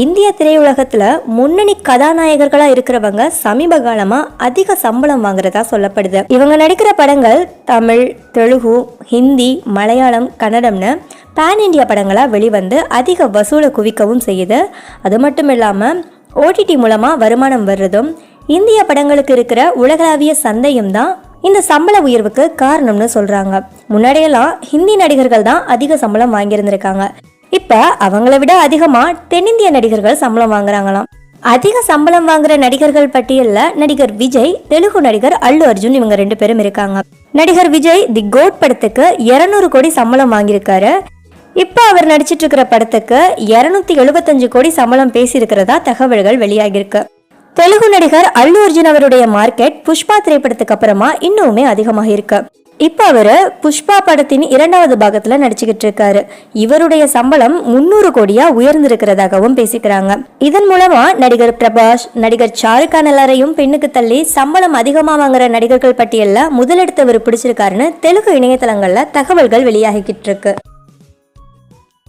இந்திய திரையுலகத்தில் முன்னணி கதாநாயகர்களாக இருக்கிறவங்க சமீப காலமாக அதிக சம்பளம் வாங்குறதா சொல்லப்படுது. இவங்க நடிக்கிற படங்கள் தமிழ் தெலுங்கு ஹிந்தி மலையாளம் கன்னடம்னு பேன் இந்தியா படங்களாக வெளிவந்து அதிக வசூலை குவிக்கவும் செய்யுது. அது மட்டும் இல்லாமல் ஓடிடி மூலமாக வருமானம் வர்றதும் இந்திய படங்களுக்கு இருக்கிற உலகளாவிய சந்தையும் தான் இந்த சம்பள உயர்வுக்கு காரணம்னு சொல்கிறாங்க முன்னாடியெல்லாம் ஹிந்தி நடிகர்கள் தான் அதிக சம்பளம் வாங்கியிருந்திருக்காங்க. இப்ப அவங்கள விட அதிகமா தென்னிந்திய நடிகர்கள் சம்பளம் வாங்குறாங்களாம். அதிக சம்பளம் வாங்குற நடிகர்கள் பட்டியல்ல நடிகர் விஜய் தெலுங்கு நடிகர் அல்லு அர்ஜுன் இவங்க ரெண்டு பேரும் இருக்காங்க. நடிகர் விஜய் தி கோட் படத்துக்கு 200 கோடி சம்பளம் வாங்கியிருக்காரு. இப்போ அவர் நடிச்சிட்டு இருக்கிற படத்துக்கு இரநூத்தி எழுபத்தஞ்சு கோடி சம்பளம் பேசியிருக்கிறதா தகவல்கள் வெளியாகியிருக்கு. தெலுங்கு நடிகர் அல்லு அர்ஜுன் அவருடைய மார்க்கெட் புஷ்பா திரைப்படத்துக்கு அப்புறமா இன்னுமே அதிகமாக இருக்கு இப்போ அவரு புஷ்பா படத்தின் இரண்டாவது பாகத்துல நடிச்சுக்கிட்டு இருக்காரு இவருடைய சம்பளம் முன்னூறு கோடியா உயர்ந்திருக்கிறதாகவும் பேசிக்கிறாங்க. இதன் மூலமா நடிகர் பிரபாஷ் நடிகர் ஷாருக்கான் எல்லாரையும் பெண்ணுக்கு தள்ளி சம்பளம் அதிகமாக வாங்குற நடிகர்கள் பட்டியல்ல முதலெடுத்தவர் பிடிச்சிருக்காருன்னு தெலுங்கு இணையதளங்கள்ல தகவல்கள் வெளியாகிக்கிட்டு இருக்கு.